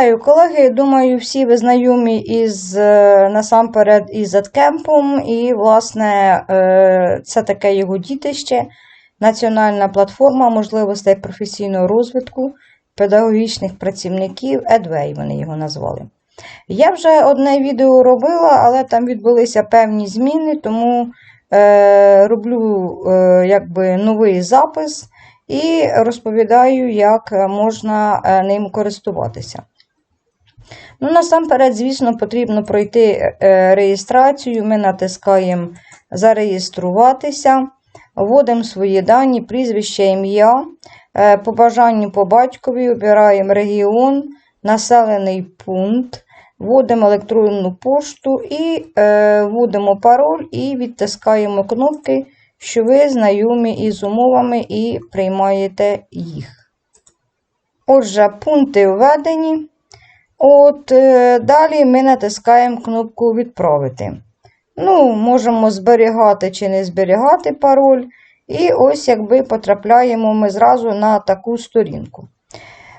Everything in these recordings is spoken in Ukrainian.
Вітаю колеги. Думаю, всі ви знайомі із е, насамперед із Заткемпом. І, власне, е, це таке його дітище, національна платформа можливостей професійного розвитку педагогічних працівників Едвей, вони його назвали. Я вже одне відео робила, але там відбулися певні зміни, тому е, роблю е, якби новий запис і розповідаю, як можна е, ним користуватися. Ну, Насамперед, звісно, потрібно пройти е, реєстрацію. Ми натискаємо Зареєструватися, вводимо свої дані, прізвище, ім'я. Е, По бажанню по батькові обираємо регіон, населений пункт, вводимо електронну пошту і е, вводимо пароль і відтискаємо кнопки, що ви знайомі із умовами і приймаєте їх. Отже, пункти введені. От е, Далі ми натискаємо кнопку Відправити. Ну, Можемо зберігати чи не зберігати пароль. І ось якби потрапляємо ми зразу на таку сторінку.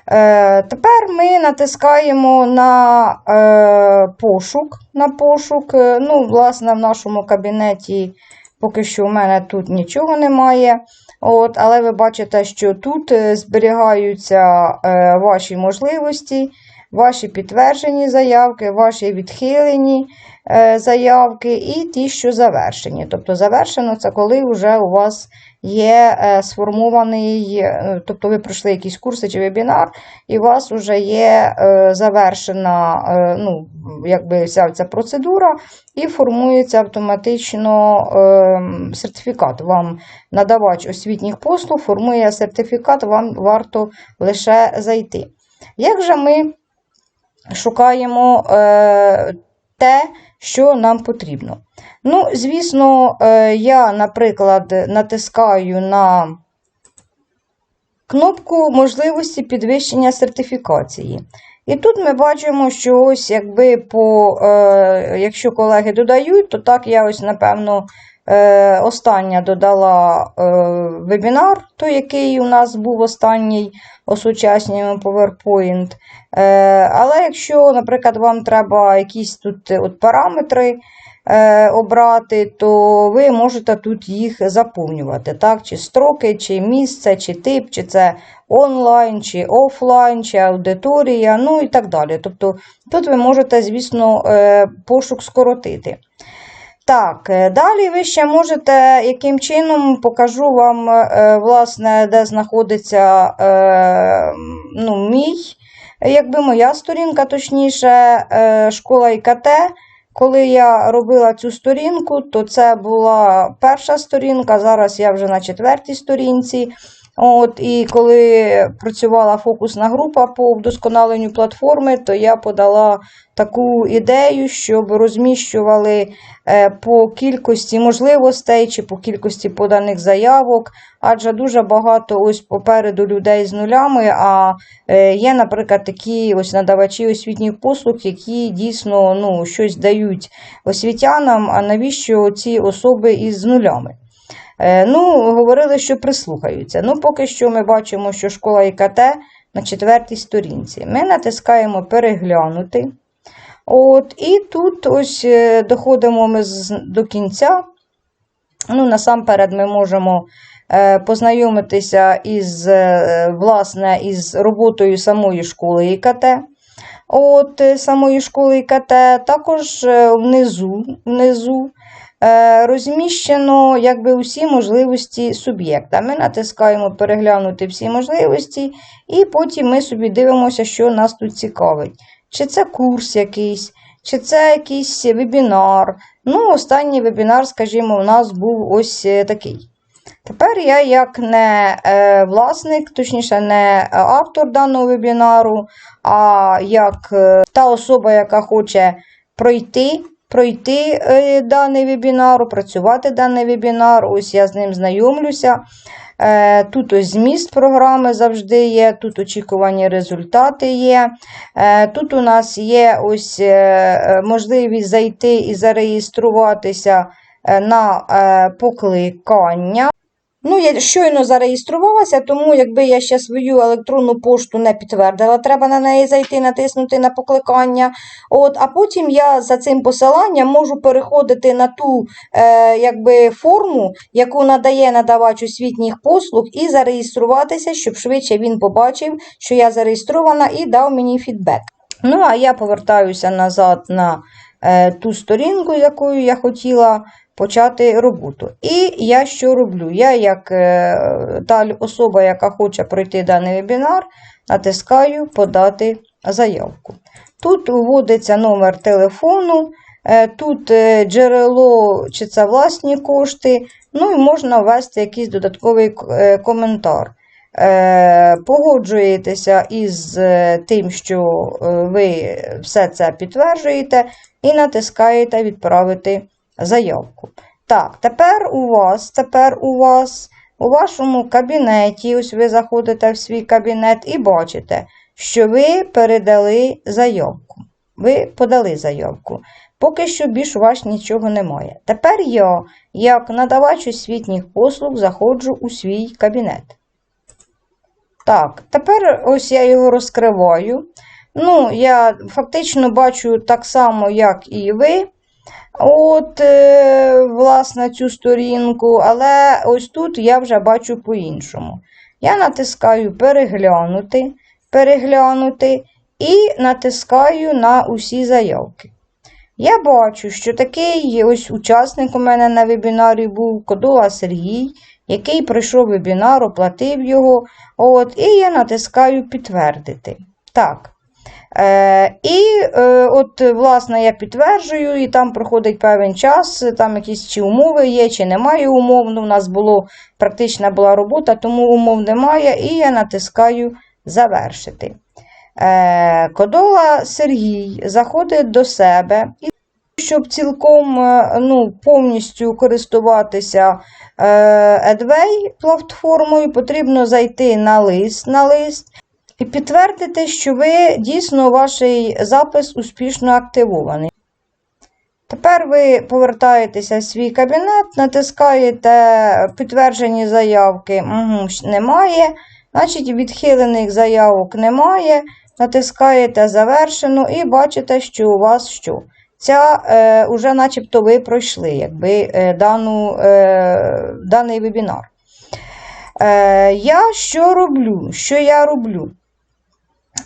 Е, Тепер ми натискаємо на е, пошук. на пошук. Е, Ну, Власне, в нашому кабінеті поки що в мене тут нічого немає. От, Але ви бачите, що тут е, зберігаються е, ваші можливості ваші підтверджені заявки, ваші відхилені е, заявки і ті, що завершені. Тобто, завершено це коли вже у вас є е, сформований, е, тобто ви пройшли якісь курси чи вебінар, і у вас вже є завершена ну, якби вся ця процедура, і формується автоматично сертифікат. Вам надавач освітніх послуг формує сертифікат, вам варто лише зайти. Як же ми шукаємо е, те, що нам потрібно. Ну, звісно, е, я, наприклад, натискаю на кнопку можливості підвищення сертифікації. І тут ми бачимо, що ось якби по, е, якщо колеги додають, то так я ось, напевно, е, остання додала е, вебінар, той, який у нас був останній, осучаснюємо PowerPoint. Е, але якщо, наприклад, вам треба якісь тут от параметри обрати, то ви можете тут їх заповнювати. так? Чи строки, чи місце, чи тип, чи це онлайн, чи офлайн, чи аудиторія, ну і так далі. Тобто тут ви можете, звісно, пошук скоротити. Так, далі ви ще можете, яким чином покажу вам, власне, де знаходиться ну, мій якби моя сторінка, точніше, е, школа ІКТ. Коли я робила цю сторінку, то це була перша сторінка, зараз я вже на четвертій сторінці. От, І коли працювала фокусна група по вдосконаленню платформи, то я подала таку ідею, щоб розміщували е, по кількості можливостей чи по кількості поданих заявок, адже дуже багато ось попереду людей з нулями. А е, є, наприклад, такі ось надавачі освітніх послуг, які дійсно ну, щось дають освітянам. А навіщо ці особи із нулями? Е, ну, говорили, що прислухаються. Ну, поки що ми бачимо, що школа ІКТ на четвертій сторінці. Ми натискаємо переглянути. От, І тут ось е, доходимо ми до кінця. Ну, Насамперед, ми можемо е, познайомитися із власне, із роботою самої школи ІКТ. От, Самої школи ІКТ, також внизу, внизу розміщено якби усі можливості суб'єкта. Ми натискаємо переглянути всі можливості, і потім ми собі дивимося, що нас тут цікавить. Чи це курс якийсь, чи це якийсь вебінар. Ну, Останній вебінар, скажімо, у нас був ось е, такий. Тепер я, як не е, власник, точніше, не автор даного вебінару, а як та особа, яка хоче пройти пройти е, даний вебінар, опрацювати даний вебінар. Ось я з ним знайомлюся. Е, тут ось зміст програми завжди є, тут очікувані результати є. Е, тут у нас є ось можливість зайти і зареєструватися на покликання. Ну, я щойно зареєструвалася, тому якби я ще свою електронну пошту не підтвердила, треба на неї зайти, натиснути на покликання. От, а потім я за цим посиланням можу переходити на ту е, якби, форму, яку надає надавач освітніх послуг, і зареєструватися, щоб швидше він побачив, що я зареєстрована, і дав мені фідбек. Ну, а я повертаюся назад на е, ту сторінку, якою я хотіла почати роботу. І я що роблю? Я, як е, та особа, яка хоче пройти даний вебінар, натискаю Подати заявку. Тут вводиться номер телефону, е, тут е, джерело, чи це власні кошти, ну і можна ввести якийсь додатковий коментар. Погоджуєтеся із тим, що ви все це підтверджуєте, і натискаєте Відправити заявку. Так, тепер у вас, тепер у вас у вашому кабінеті, ось ви заходите в свій кабінет і бачите, що ви передали заявку. Ви подали заявку. Поки що більш у вас нічого немає. Тепер я, як надавач освітніх послуг, заходжу у свій кабінет. Так, тепер ось я його розкриваю. Ну, я фактично бачу так само, як і ви. От, е, власне, цю сторінку, але ось тут я вже бачу по-іншому. Я натискаю переглянути, переглянути і натискаю на усі заявки. Я бачу, що такий ось учасник у мене на вебінарі був Кодола Сергій, який пройшов вебінар, оплатив його. От, І я натискаю підтвердити. Так. Е, І е, от, власне, я підтверджую, і там проходить певний час, там якісь чи умови є, чи немає умов. Ну, У нас було практична була робота, тому умов немає, і я натискаю завершити. Е, Кодола Сергій заходить до себе. і щоб цілком е, ну, повністю користуватися е, Edway платформою, потрібно зайти на лист, на лист і підтвердити, що ви дійсно ваш запис успішно активований. Тепер ви повертаєтеся в свій кабінет, натискаєте підтверджені заявки, угу, немає. Значить, відхилених заявок немає. Натискаєте завершено і бачите, що у вас що. Ця е, уже начебто ви пройшли якби, е, дану, е, даний вебінар. Е, Я що роблю? Що я роблю?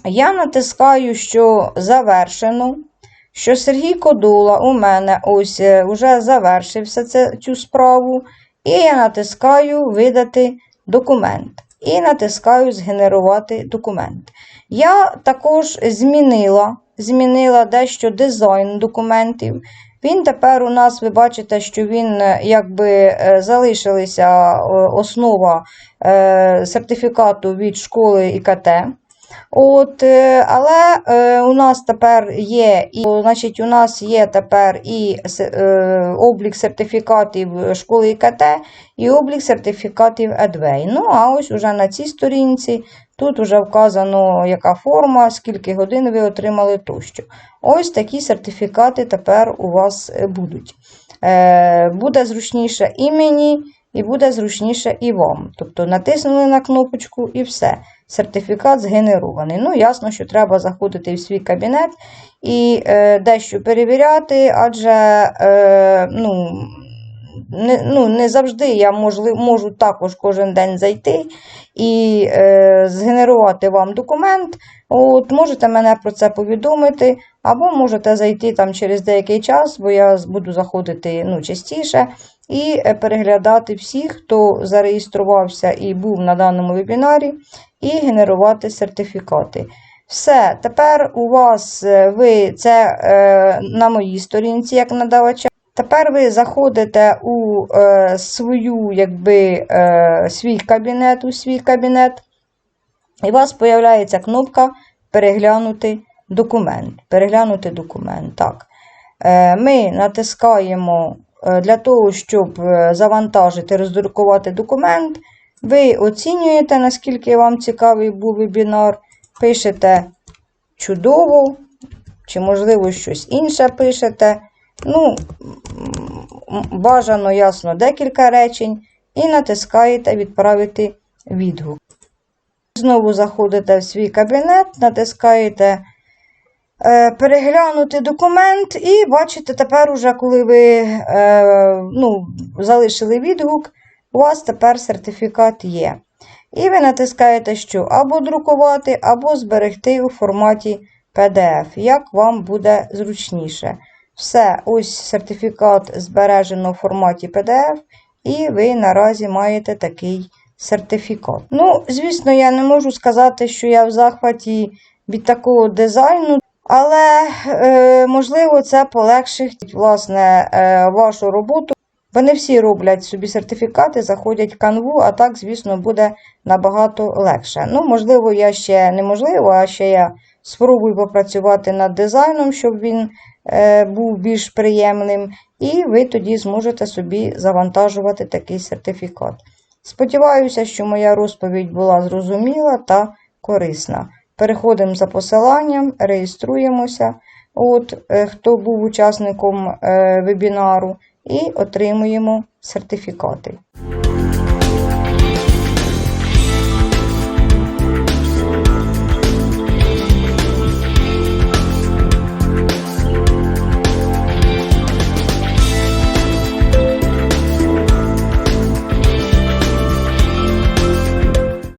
Я натискаю, що завершено, що Сергій Кодула у мене ось вже завершився це, цю справу. І я натискаю Видати документ. І натискаю Згенерувати документ. Я також змінила змінила дещо дизайн документів. Він тепер у нас, ви бачите, що він е, якби е, залишилася е, основа сертифікату від школи ІКТ. От, Але е, у нас тепер є і, значить, у нас є тепер і е, облік сертифікатів школи ІКТ, і облік сертифікатів Edway. Ну, а ось уже на цій сторінці тут вже вказано, яка форма, скільки годин ви отримали тощо. Ось такі сертифікати тепер у вас будуть. Е, Буде зручніше і мені, і буде зручніше і вам. Тобто натиснули на кнопочку і все сертифікат згенерований. Ну, ясно, що треба заходити в свій кабінет і е, дещо перевіряти, адже е, ну, не ну, не завжди я можли, можу також кожен день зайти і е, згенерувати вам документ. От, Можете мене про це повідомити, або можете зайти там через деякий час, бо я буду заходити ну, частіше, і е, переглядати всіх, хто зареєструвався і був на даному вебінарі і генерувати сертифікати. Все, тепер у вас е, ви це е, на моїй сторінці, як надавача. Тепер ви заходите у е, свою, якби, е, свій кабінет, у свій кабінет, і у вас з'являється кнопка Переглянути документ. Переглянути документ. Так. Е, Ми натискаємо е, для того, щоб е, завантажити, роздрукувати документ. Ви оцінюєте, наскільки вам цікавий був вебінар, пишете чудово, чи, можливо, щось інше пишете. Ну, бажано, ясно, декілька речень. і натискаєте Відправити відгук. Знову заходите в свій кабінет, натискаєте е, Переглянути документ, і бачите, тепер, уже, коли ви е, ну, залишили відгук, у вас тепер сертифікат є. І ви натискаєте, що або друкувати, або зберегти у форматі PDF, як вам буде зручніше. Все, ось сертифікат збережено у форматі PDF, і ви наразі маєте такий сертифікат. Ну, звісно, я не можу сказати, що я в захваті від такого дизайну, але е, можливо це полегшить власне, е, вашу роботу. Бо не всі роблять собі сертифікати, заходять в канву, а так, звісно, буде набагато легше. Ну, можливо, я ще неможливо, а ще я спробую попрацювати над дизайном, щоб він був більш приємним, і ви тоді зможете собі завантажувати такий сертифікат. Сподіваюся, що моя розповідь була зрозуміла та корисна. Переходимо за посиланням, реєструємося, от, е, хто був учасником е, вебінару, і отримуємо сертифікати.